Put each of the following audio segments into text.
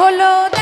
হলো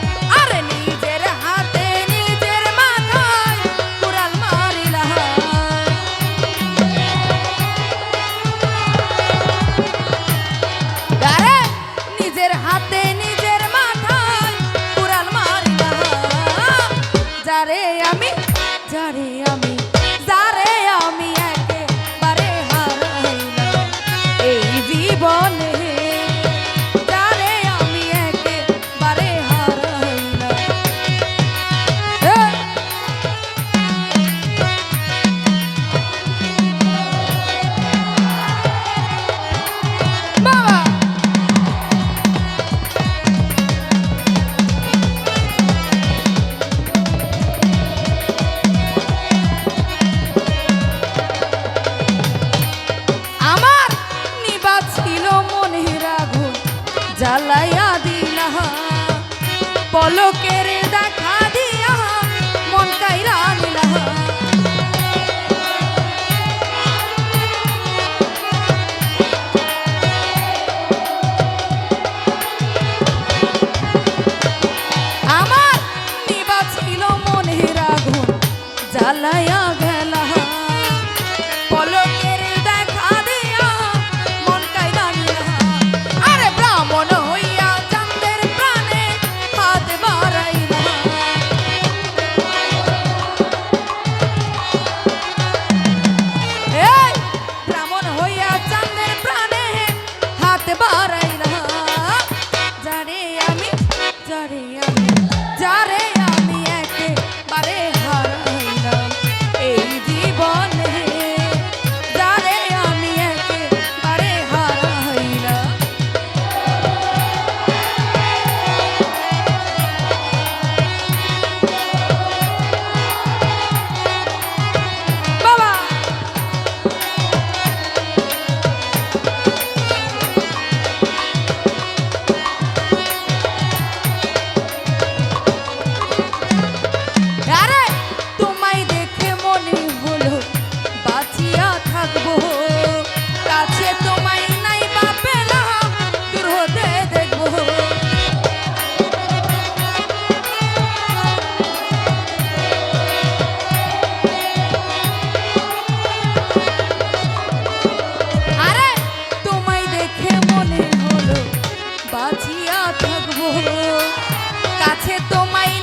আমি যারে আমি জ্বালাইয়া দিলা পলকের দা থাকব। কাছে তোমায়